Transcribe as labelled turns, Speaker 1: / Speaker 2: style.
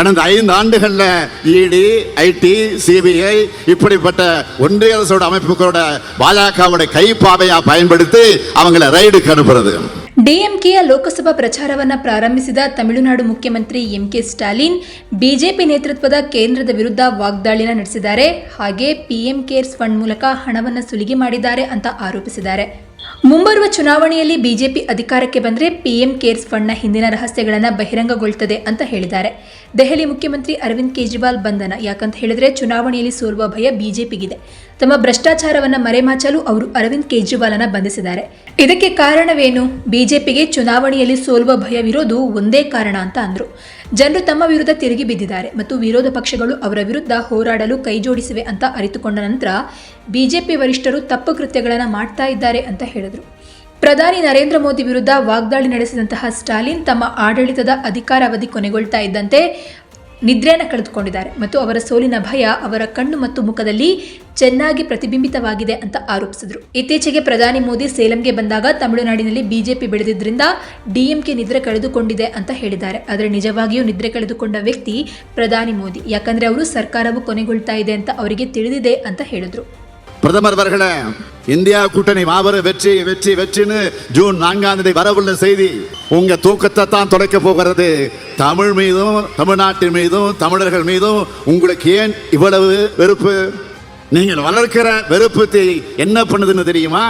Speaker 1: கடந்த ஐந்து ஆண்டுகளில் இடி ஐடி சிபிஐ இப்படிப்பட்ட ஒன்றிய அரசோட அமைப்புகளோட பாஜகவுடைய கைப்பாவையா பயன்படுத்தி அவங்கள ரைடுக்கு அனுப்புறது.
Speaker 2: ಡಿಎಂಕೆಯ ಲೋಕಸಭಾ ಪ್ರಚಾರವನ್ನು ಪ್ರಾರಂಭಿಸಿದ ತಮಿಳುನಾಡು ಮುಖ್ಯಮಂತ್ರಿ ಎಂಕೆ ಸ್ಟಾಲಿನ್, ಬಿಜೆಪಿ ನೇತೃತ್ವದ ಕೇಂದ್ರದ ವಿರುದ್ಧ ವಾಗ್ದಾಳಿನ ನಡೆಸಿದ್ದಾರೆ. ಹಾಗೆ ಪಿಎಂ ಕೇರ್ಸ್ ಫಂಡ್ ಮೂಲಕ ಹಣವನ್ನು ಸುಲಿಗೆ ಮಾಡಿದ್ದಾರೆ ಅಂತ ಆರೋಪಿಸಿದ್ದಾರೆ. ಮುಂಬರುವ ಚುನಾವಣೆಯಲ್ಲಿ ಬಿಜೆಪಿ ಅಧಿಕಾರಕ್ಕೆ ಬಂದರೆ ಪಿಎಂ ಕೇರ್ಸ್ ಫಂಡ್ನ ಹಿಂದಿನ ರಹಸ್ಯಗಳನ್ನು ಬಹಿರಂಗಗೊಳ್ತದೆ ಅಂತ ಹೇಳಿದ್ದಾರೆ. ದೆಹಲಿ ಮುಖ್ಯಮಂತ್ರಿ ಅರವಿಂದ್ ಕೇಜ್ರಿವಾಲ್ ಬಂಧನ. ಯಾಕಂತ ಹೇಳಿದ್ರೆ ಚುನಾವಣೆಯಲ್ಲಿ ಸೋಲುವ ಭಯ ಬಿಜೆಪಿಗಿದೆ. ತಮ್ಮ ಭ್ರಷ್ಟಾಚಾರವನ್ನು ಮರೆಮಾಚಲು ಅವರು ಅರವಿಂದ್ ಕೇಜ್ರಿವಾಲ್ನ ಬಂಧಿಸಿದ್ದಾರೆ. ಇದಕ್ಕೆ ಕಾರಣವೇನು? ಬಿಜೆಪಿಗೆ ಚುನಾವಣೆಯಲ್ಲಿ ಸೋಲುವ ಭಯವಿರೋದು ಒಂದೇ ಕಾರಣ ಅಂತ ಅಂದರು. ಜನರು ತಮ್ಮ ವಿರುದ್ಧ ತಿರುಗಿ ಬಿದ್ದಿದ್ದಾರೆ ಮತ್ತು ವಿರೋಧ ಪಕ್ಷಗಳು ಅವರ ವಿರುದ್ಧ ಹೋರಾಡಲು ಕೈಜೋಡಿಸಿವೆ ಅಂತ ಅರಿತುಕೊಂಡ ನಂತರ ಬಿಜೆಪಿ ವರಿಷ್ಠರು ತಪ್ಪು ಕೃತ್ಯಗಳನ್ನು ಮಾಡ್ತಾ ಇದ್ದಾರೆ ಅಂತ ಹೇಳಿದರು. ಪ್ರಧಾನಿ ನರೇಂದ್ರ ಮೋದಿ ವಿರುದ್ಧ ವಾಗ್ದಾಳಿ ನಡೆಸಿದಂತಹ ಸ್ಟಾಲಿನ್ ತಮ್ಮ ಆಡಳಿತದ ಅಧಿಕಾರಾವಧಿ ಕೊನೆಗೊಳ್ತಾ ಇದ್ದಂತೆ ನಿದ್ರೆಯನ್ನು ಕಳೆದುಕೊಂಡಿದ್ದಾರೆ ಮತ್ತು ಅವರ ಸೋಲಿನ ಭಯ ಅವರ ಕಣ್ಣು ಮತ್ತು ಮುಖದಲ್ಲಿ ಚೆನ್ನಾಗಿ ಪ್ರತಿಬಿಂಬಿತವಾಗಿದೆ ಅಂತ ಆರೋಪಿಸಿದರು. ಇತ್ತೀಚೆಗೆ ಪ್ರಧಾನಿ ಮೋದಿ ಸೇಲಂಗೆ ಬಂದಾಗ ತಮಿಳುನಾಡಿನಲ್ಲಿ ಬಿಜೆಪಿ ಬೆಳೆದಿದ್ದರಿಂದ ಡಿಎಂಕೆ ನಿದ್ರೆ ಕಳೆದುಕೊಂಡಿದೆ ಅಂತ ಹೇಳಿದ್ದಾರೆ. ಆದರೆ ನಿಜವಾಗಿಯೂ ನಿದ್ರೆ ಕಳೆದುಕೊಂಡ ವ್ಯಕ್ತಿ ಪ್ರಧಾನಿ ಮೋದಿ. ಯಾಕಂದ್ರೆ ಅವರು ಸರ್ಕಾರವು ಕೊನೆಗೊಳ್ತಾ ಇದೆ ಅಂತ ಅವರಿಗೆ ತಿಳಿದಿದೆ ಅಂತ ಹೇಳಿದ್ರು.
Speaker 1: பிரதமர் அவர்களே இந்தியா கூட்டணி மாபெரும் வெற்றி வெற்றி வெற்றின்னு ஜூன் நான்காம் தேதி வரவுள்ள செய்தி. உங்க தூக்கத்தை தான் தொலைக்க போகிறது. தமிழ் மீதும் தமிழ்நாட்டின் மீதும் தமிழர்கள் மீதும் உங்களுக்கு ஏன் இவ்வளவு வெறுப்பு? நீங்கள் வளர்க்கிற வெறுப்பு என்ன பண்ணுதுன்னு தெரியுமா?